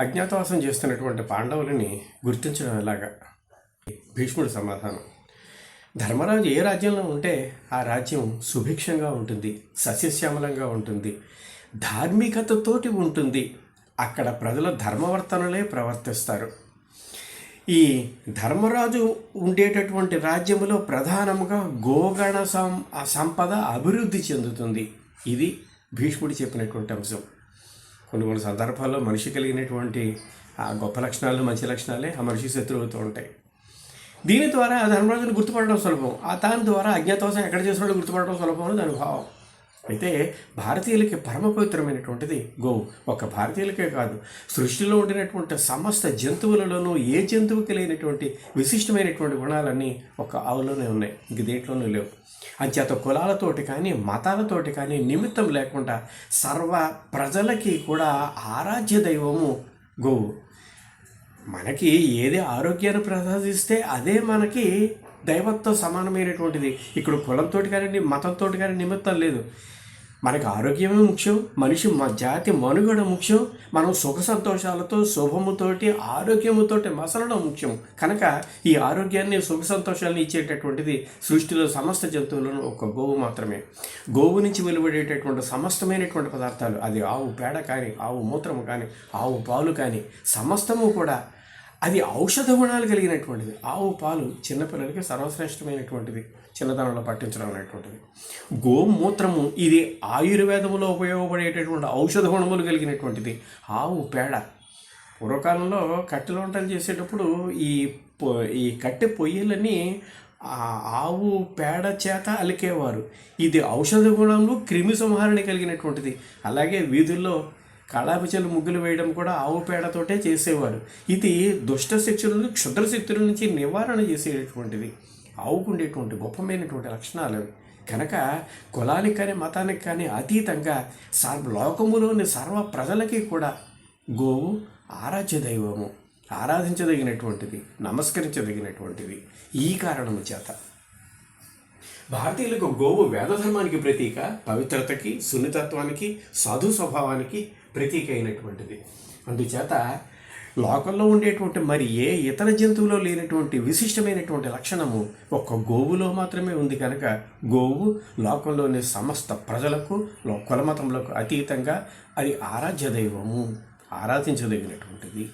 అజ్ఞాతవాసం చేస్తున్నటువంటి పాండవులని గుర్తించడం ఎలాగా? భీష్ముడి సమాధానం. ధర్మరాజు ఏ రాజ్యంలో ఉంటే ఆ రాజ్యం సుభిక్షంగా ఉంటుంది సస్యశ్యామలంగా ఉంటుంది ధార్మికతతోటి ఉంటుంది. అక్కడ ప్రజల ధర్మవర్తనలే ప్రవర్తిస్తారు. ఈ ధర్మరాజు ఉండేటటువంటి రాజ్యములో ప్రధానముగా గోగణ సం ఆ సంపద అభివృద్ధి చెందుతుంది. ఇది భీష్ముడు చెప్పినటువంటి అంశం. కొన్ని కొన్ని సందర్భాల్లో మనిషి కలిగినటువంటి ఆ గొప్ప లక్షణాలు మంచి లక్షణాలే ఆ మనిషి శత్రువుతో ఉంటాయి. దీని ద్వారా ఆ ధర్మరాజును గుర్తుపడడం సులభం. ఆ దాని ద్వారా అజ్ఞాతవాసం ఎక్కడ చేసినాడో గుర్తుపడడం సులభం అని దాని భావం. అయితే భారతీయులకి పరమ పవిత్రమైనటువంటిది గోవు. ఒక భారతీయులకే కాదు సృష్టిలో ఉండినటువంటి సమస్త జంతువులలోనూ ఏ జంతువుకి లేనటువంటి విశిష్టమైనటువంటి గుణాలన్నీ ఒక ఆవులోనే ఉన్నాయి. ఇంక దేంట్లోనూ లేవు. అంచేత కులాలతోటి కానీ మతాలతోటి కానీ నిమిత్తం లేకుండా సర్వ ప్రజలకి కూడా ఆరాధ్య దైవము గోవు. మనకి ఏది ఆరోగ్యాన్ని ప్రసాదిస్తే అదే మనకి దైవత్వం సమానమైనటువంటిది. ఇక్కడ కులంతో కానీ మతంతో కానీ నిమిత్తం లేదు. మనకు ఆరోగ్యమే ముఖ్యం మనిషి మా జాతి మనుగడ ముఖ్యం మనం సుఖ సంతోషాలతో శుభముతోటి ఆరోగ్యముతోటి మసలడం ముఖ్యం. కనుక ఈ ఆరోగ్యాన్ని సుఖ సంతోషాలను ఇచ్చేటటువంటిది సృష్టిలో సమస్త జంతువులను ఒక గోవు మాత్రమే. గోవు నుంచి వెలువడేటటువంటి సమస్తమైనటువంటి పదార్థాలు అది ఆవు పేడ కానీ ఆవు మూత్రము కానీ ఆవు పాలు కానీ సమస్తము కూడా అది ఔషధ గుణాలు కలిగినటువంటిది. ఆవు పాలు చిన్నపిల్లలకి సర్వశ్రేష్టమైనటువంటిది చిన్నతనంలో పట్టించడం అనేటువంటిది. గోమూత్రము ఇది ఆయుర్వేదములో ఉపయోగపడేటటువంటి ఔషధ గుణములు కలిగినటువంటిది. ఆవు పేడ పూర్వకాలంలో కట్టెల వంటలు చేసేటప్పుడు ఈ పొ ఈ కట్టె పొయ్యిలని ఆవు పేడ చేత అలికేవారు. ఇది ఔషధ గుణములు క్రిమి సంహారణ కలిగినటువంటిది. అలాగే వీధుల్లో కళాపిచలు ముగ్గులు వేయడం కూడా ఆవు పేడతోటే చేసేవారు ఇది దుష్ట శక్తుల నుంచి క్షుద్ర శక్తుల నుంచి నివారణ చేసేటటువంటిది ఆవుకు ఉండేటువంటి గొప్పమైనటువంటి లక్షణాలు కనుక కులానికి కానీ మతానికి కానీ అతీతంగా సర్వ లోకములోని సర్వ ప్రజలకి కూడా గోవు ఆరాధ్య దైవము ఆరాధించదగినటువంటిది నమస్కరించదగినటువంటిది ఈ కారణము చేత. భారతీయులకు గోవు వేదధర్మానికి ప్రతీక పవిత్రతకి సున్నితత్వానికి సాధు స్వభావానికి ప్రతీక అయినటువంటిది అందుచేత లోకంలో ఉండేటువంటి మరి ఏ ఇతర జంతువులో లేనటువంటి విశిష్టమైనటువంటి లక్షణము ఒక్క గోవులో మాత్రమే ఉంది కనుక గోవు లోకంలోని సమస్త ప్రజలకు లో- కులమతములకు అతీతంగా అది ఆరాధ్య దైవము ఆరాధించదగినటువంటిది.